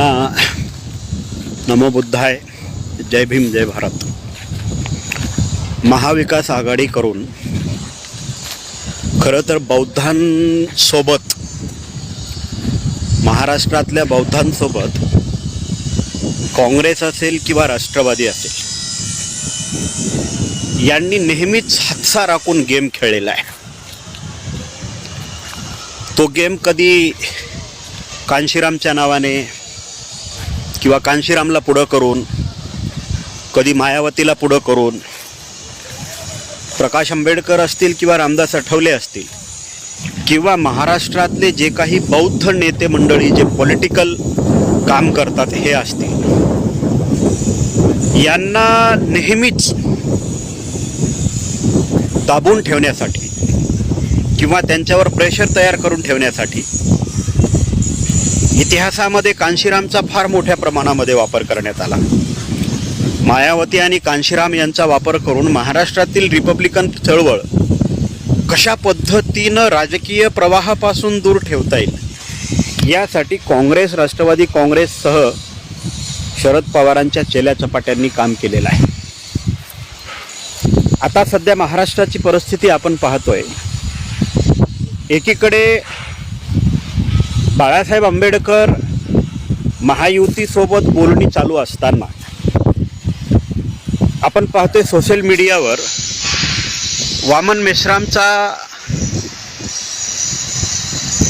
पुन्हा नमो बुद्धाय जय भीम जय भारत. महाविकास आघाडी करून खरं तर बौद्धांसोबत महाराष्ट्रातल्या बौद्धांसोबत काँग्रेस असेल किंवा राष्ट्रवादी असेल यांनी नेहमीच हातसा राखून गेम खेळलेला आहे. तो गेम कधी कांशीरामच्या नावाने किंवा कांशीरामला पुढं करून कधी मायावतीला पुढं करून प्रकाश आंबेडकर असतील किंवा रामदास आठवले असतील किंवा महाराष्ट्रातले जे काही बौद्ध नेते मंडळी जे पॉलिटिकल काम करतात हे असतील यांना नेहमीच दाबून ठेवण्यासाठी किंवा त्यांच्यावर प्रेशर तयार करून ठेवण्यासाठी इतिहासामध्ये कांशीरामचा फार मोठ्या प्रमाणामध्ये वापर करण्यात आला. मायावती आणि कांशीराम यांचा वापर करून महाराष्ट्रातील रिपब्लिकन चळवळ कशा पद्धतीनं राजकीय प्रवाहापासून दूर ठेवता येईल? यासाठी काँग्रेस राष्ट्रवादी काँग्रेससह शरद पवारांच्या चेल्या चपाट्यांनी काम केलेलं आहे. आता सध्या महाराष्ट्राची परिस्थिती आपण पाहतोय. एकीकडे बाळासाहेब आंबेडकर महायुतीसोबत बोलणी चालू असताना आपण पाहतोय सोशल मीडियावर वामन मेश्रामचा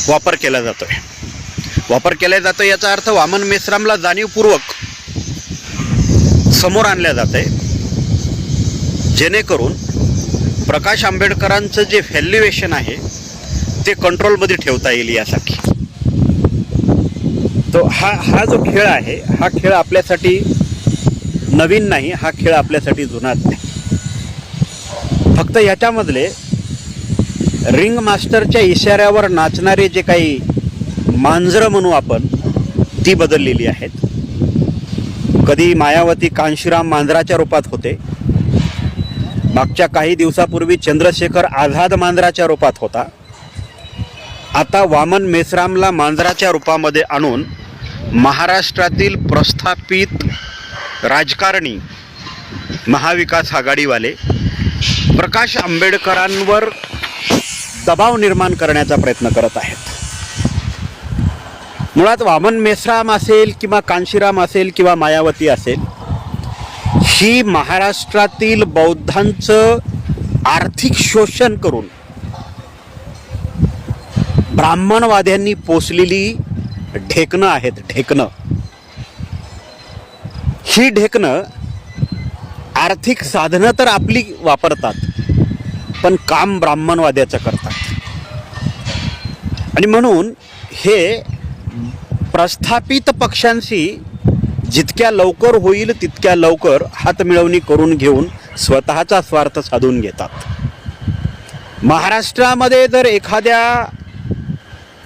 वापर केला जातोय. वापर केला जातो याचा अर्थ वामन मेश्रामला जाणीवपूर्वक समोर आणल्या जात आहे जेणेकरून प्रकाश आंबेडकरांचं जे व्हॅल्युएशन आहे ते कंट्रोलमध्ये ठेवता येईल यासाठी. तो हा हा जो खेळ आहे हा खेळ आपल्यासाठी नवीन नाही हा खेळ आपल्यासाठी जुनाच नाही. फक्त याच्यामधले रिंग मास्टरच्या इशाऱ्यावर नाचणारे जे काही मांजरं म्हणू आपण ती बदललेली आहेत. कधी मायावती कांशीराम मांजराच्या रूपात होते. मागच्या काही दिवसापूर्वी चंद्रशेखर आझाद मांजराच्या रूपात होता. आता वामन मेसरामला मांजराच्या रूपामध्ये आणून महाराष्ट्रातील प्रस्थापित राजकारणी महाविकास आघाडीवाले प्रकाश आंबेडकरांवर दबाव निर्माण करण्याचा प्रयत्न करत आहेत. मुळात वामन मेश्राम असेल किंवा कांशीराम असेल किंवा मायावती असेल ही महाराष्ट्रातील बौद्धांचं आर्थिक शोषण करून ब्राह्मणवाद्यांनी पोचलेली ढेकणं आहेत ढेकणं. ही ढेकणं आर्थिक साधनं तर आपली वापरतात पण काम ब्राह्मणवाद्याचं करतात. आणि म्हणून हे प्रस्थापित पक्षांशी जितक्या लवकर होईल तितक्या लवकर हातमिळवणी करून घेऊन स्वतःचा स्वार्थ साधून घेतात. महाराष्ट्रामध्ये जर एखाद्या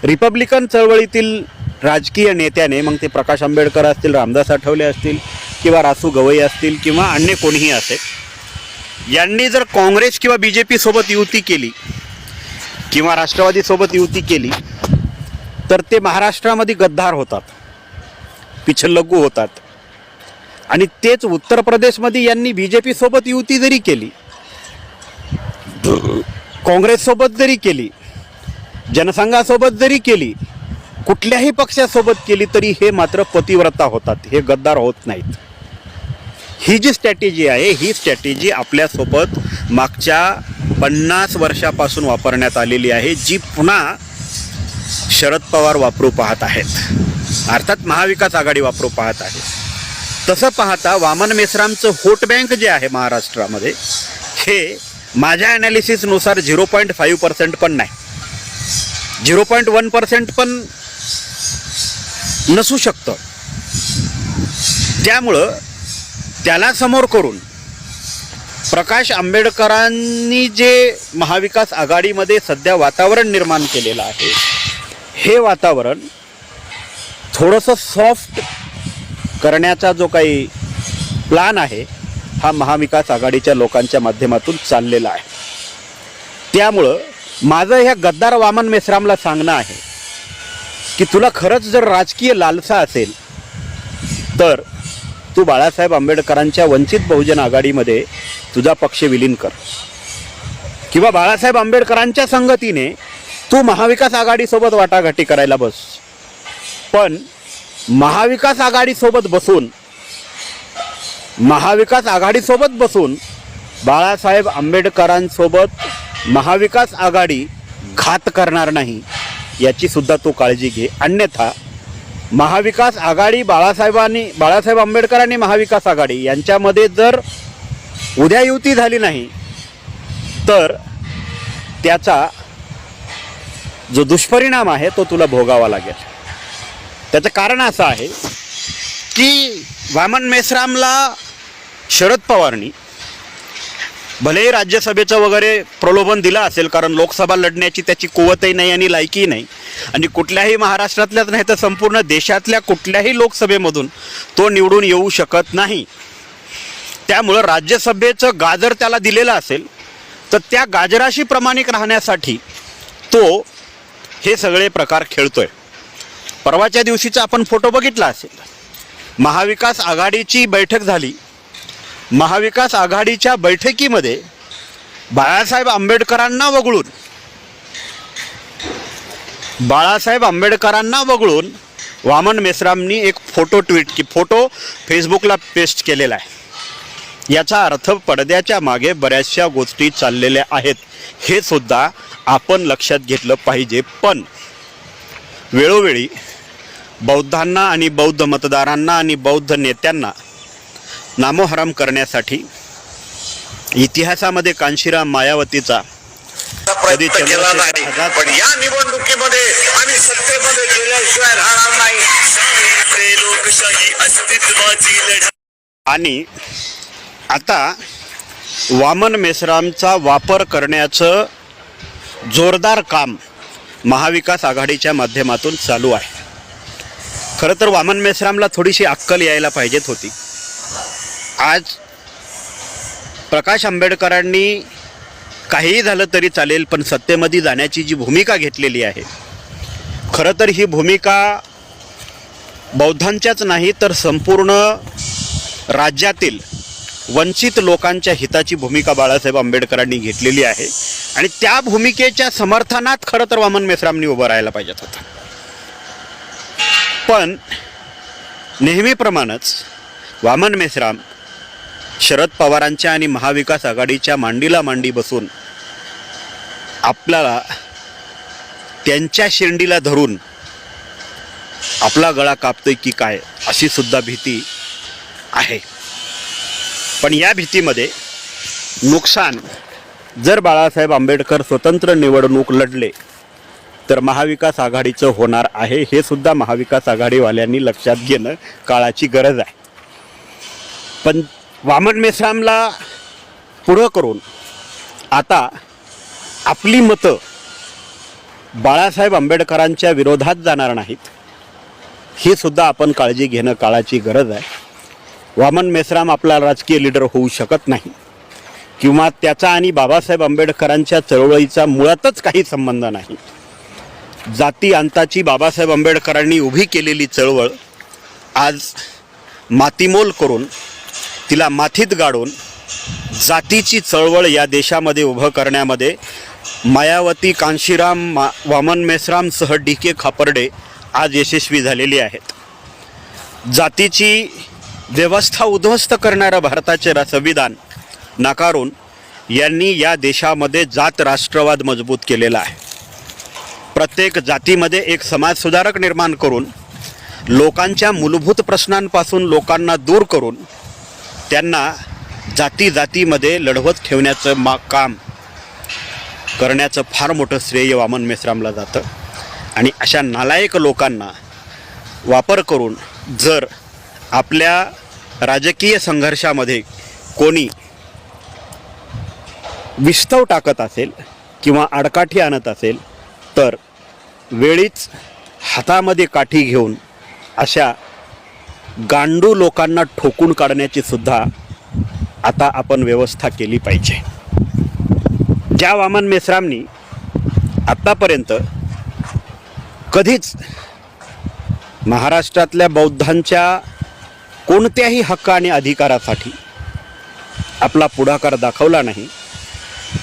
रिपब्लिकन चळवळीतील राजकीय नेत्याने मग ते प्रकाश आंबेडकर असतील रामदास आठवले असतील किंवा रासू गवई असतील किंवा अन्य कोणीही असेल यांनी जर काँग्रेस किंवा बी जे पीसोबत युती केली किंवा राष्ट्रवादीसोबत युती केली तर ते महाराष्ट्रामध्ये गद्दार होतात पिछलगू होतात. आणि तेच उत्तर प्रदेशमध्ये यांनी बी जे पीसोबत युती जरी केली काँग्रेससोबत जरी केली जनसंघासोबत जरी केली कुठल्याही पक्षासोबत केली तरी हे मात्र पतिव्रता होतात. हे गद्दार होत नाहीत. ही जी स्ट्रॅटेजी आहे ही स्ट्रॅटेजी आपल्यासोबत मागच्या पन्नास वर्षापासून वापरण्यात आलेली आहे जी पुन्हा शरद पवार वापरू पाहत आहेत. अर्थात महाविकास आघाडी वापरू पाहत आहे. तसं पाहता वामन मेसरामचं होट बँक जे आहे महाराष्ट्रामध्ये हे माझ्या ॲनालिसिसनुसार झिरो पॉईंट फाईव्ह पर्सेंट पण नाही. झिरो पॉईंट वन पर्सेंट पण नसू शकतं. त्यामुळं त्याला समोर करून प्रकाश आंबेडकरांनी जे महाविकास आघाडीमध्ये सध्या वातावरण निर्माण केलेलं आहे हे वातावरण थोडंसं सॉफ्ट करण्याचा जो काही प्लान आहे हा महाविकास आघाडीच्या लोकांच्या माध्यमातून चाललेला आहे. त्यामुळं माझं ह्या गद्दार वामन मेश्रामला सांगणं आहे की तुला खरंच जर राजकीय लालसा असेल तर तू बाळासाहेब आंबेडकरांच्या वंचित बहुजन आघाडीमध्ये तुझा पक्ष विलीन कर. किंवा बाळासाहेब आंबेडकरांच्या संगतीने तू महाविकास आघाडीसोबत वाटाघाटी करायला बस. पण महाविकास आघाडीसोबत बसून महाविकास आघाडीसोबत बसून बाळासाहेब आंबेडकरांसोबत महाविकास आघाडी घात करणार नाही. याची सुद्धा तू काळजी घे. अन्यथा महाविकास आघाडी बाळासाहेबांनी बाळासाहेब आंबेडकरांनी महाविकास आघाडी यांच्यामध्ये जर उद्या युती झाली नाही तर त्याचा जो दुष्परिणाम आहे तो तुला भोगावा लागेल. त्याचं कारण असं आहे की वामन मेसरामला शरद पवारनी भलेही राज्यसभेचं वगैरे प्रलोभन दिलं असेल कारण लोकसभा लढण्याची त्याची कुवतही नाही आणि लायकीही नाही. आणि कुठल्याही महाराष्ट्रातल्याच नाही तर संपूर्ण देशातल्या कुठल्याही लोकसभेमधून तो निवडून येऊ शकत नाही. त्यामुळं राज्यसभेचं गाजर त्याला दिलेलं असेल तर त्या गाजराशी प्रमाणिक राहण्यासाठी तो हे सगळे प्रकार खेळतोय. परवाच्या दिवशीचा आपण फोटो बघितला असेल. महाविकास आघाडीची बैठक झाली. महाविकास आघाडीच्या बैठकीमध्ये बाळासाहेब आंबेडकरांना वगळून बाळासाहेब आंबेडकरांना वगळून वामन मेसरामनी एक फोटो ट्विट की फोटो फेसबुकला पेस्ट केलेला आहे. याचा अर्थ पडद्याच्या मागे बऱ्याचशा गोष्टी चाललेल्या आहेत. हे सुद्धा आपण लक्षात घेतलं पाहिजे. पण वेळोवेळी बौद्धांना आणि बौद्ध मतदारांना आणि बौद्ध नेत्यांना नामोहराम करण्यासाठी इतिहासामध्ये कांशीराम मायावतीचा कधी केला नाही. पण या निवडणुकीमध्ये आम्ही सत्तेमध्ये गेल्याशिवाय राहणार नाही. शाहीचे लोकशाही अस्तित्वाची लढा. आणि आता वामन मेश्रामचा वापर करण्याचं जोरदार काम महाविकास आघाडीच्या माध्यमातून चालू आहे. खरं तर वामन मेश्रामला थोडीशी अक्कल यायला पाहिजेत होती. आज प्रकाश आंबेडकरांनी काहीही झालं तरी चालेल पण सत्तेमध्ये जाण्याची जी भूमिका घेतलेली आहे खरं तर ही भूमिका बौद्धांच्याच नाही तर संपूर्ण राज्यातील वंचित लोकांच्या हिताची भूमिका बाळासाहेब आंबेडकरांनी घेतलेली आहे. आणि त्या भूमिकेच्या समर्थनात खरं तर वामन मेश्रामनी उभं राहायला पाहिजेत होता पण नेहमीप्रमाणेच वामन मेश्राम शरद पवारांच्या आणि महाविकास आघाडीच्या मांडीला मांडी बसून आपल्याला त्यांच्या शेंडीला धरून आपला गळा कापतोय की काय अशी सुद्धा भीती आहे. पण या भीतीमध्ये नुकसान जर बाळासाहेब आंबेडकर स्वतंत्र निवडणूक लढले तर महाविकास आघाडीचं होणार आहे हे सुद्धा महाविकास आघाडीवाल्यांनी लक्षात घेणं काळाची गरज आहे. पण वामन मेश्रामला पुढं करून आता आपली मतं बाळासाहेब आंबेडकरांच्या विरोधात जाणार नाहीत. ही सुद्धा आपण काळजी घेणं काळाची गरज आहे. वामन मेश्राम आपला राजकीय लीडर होऊ शकत नाही. किंवा त्याचा आणि बाबासाहेब आंबेडकरांच्या चळवळीचा मुळातच काही संबंध नाही. जाती अंताची बाबासाहेब आंबेडकरांनी उभी केलेली चळवळ आज मातीमोल करून तिला माथीत गाडून जातीची चळवळ या देशामध्ये उभं करण्यामध्ये मायावती कांशीराम मा वामन मेसरामसह डी के खापर्डे आज यशस्वी झालेली आहेत. जातीची व्यवस्था उद्ध्वस्त करणारं भारताचे संविधान नाकारून यांनी या देशामध्ये जात राष्ट्रवाद मजबूत केलेला आहे. प्रत्येक जातीमध्ये एक समाजसुधारक निर्माण करून लोकांच्या मूलभूत प्रश्नांपासून लोकांना दूर करून त्यांना जाती जातीमध्ये लढवत ठेवण्याचं मा काम करण्याचं फार मोठं श्रेय वामन मेश्रामला जातं. आणि अशा नालायक लोकांना वापर करून जर आपल्या राजकीय संघर्षामध्ये कोणी विस्तव टाकत असेल किंवा आडकाठी आणत असेल तर वेळीच हातामध्ये काठी घेऊन अशा गांडू लोकांना ठोकून काढण्याची सुद्धा आता आपण व्यवस्था केली पाहिजे. ज्या वामन मेश्रामनी आत्तापर्यंत कधीच महाराष्ट्रातल्या बौद्धांच्या कोणत्याही हक्क आणि अधिकारासाठी आपला पुढाकार दाखवला नाही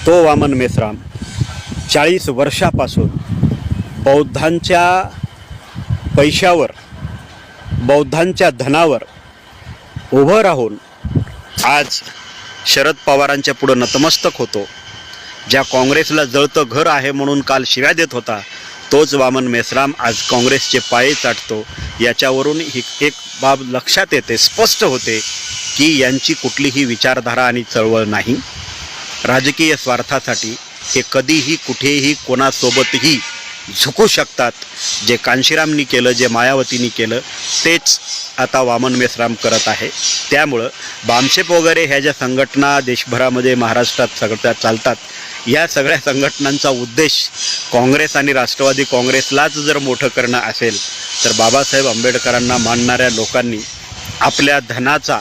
तो वामन मेश्राम चाळीस वर्षापासून बौद्धांच्या पैशावर बौद्धांच्या धनावर उभं राहून आज शरद पवारांच्या पुढं नतमस्तक होतो. ज्या काँग्रेसला जळतं घर आहे म्हणून काल शिव्या देत होता तोच वामन मेसराम आज काँग्रेसचे पाये चाटतो. याच्यावरून ही एक बाब लक्षात येते स्पष्ट होते की यांची कुठलीही विचारधारा आणि चळवळ नाही. राजकीय स्वार्थासाठी हे कधीही कुठेही कोणासोबतही झुकू शकतात. जे कांशीरामनी केलं जे मायावतींनी केलं तेच आता वामन मेसराम करत आहे. त्यामुळं बामशेप वगैरे ह्या ज्या संघटना देशभरामध्ये महाराष्ट्रात सगळ्या चालतात या सगळ्या संघटनांचा उद्देश काँग्रेस आणि राष्ट्रवादी काँग्रेसलाच जर मोठं करणं असेल तर बाबासाहेब आंबेडकरांना मानणाऱ्या लोकांनी आपल्या धनाचा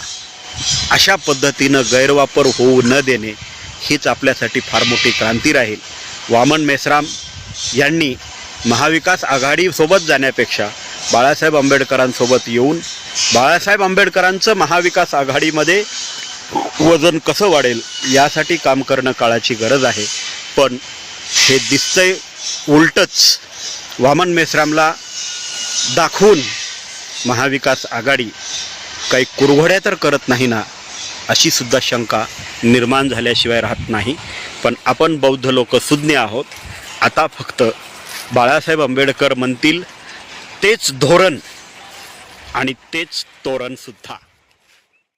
अशा पद्धतीनं गैरवापर होऊ न देणे हीच आपल्यासाठी फार मोठी क्रांती राहील. वामन मेसराम यांनी महाविकास आघाडीसोबत जाण्यापेक्षा बाळासाहेब आंबेडकरांसोबत येऊन बाळासाहेब आंबेडकरांचं महाविकास आघाडीमध्ये वजन कसं वाढेल यासाठी काम करणं काळाची गरज आहे. पण हे दिसतंय उलटच वामन मेश्रामला दाखवून महाविकास आघाडी काही कुरघोड्या तर करत नाही ना अशी सुद्धा शंका निर्माण झाल्याशिवाय राहत नाही. पण आपण बौद्ध लोक सुज्ञ आहोत. आता फक्त बाळासाहेब आंबेडकर म्हणतील तेच धोरण आणि तेच तोरणसुद्धा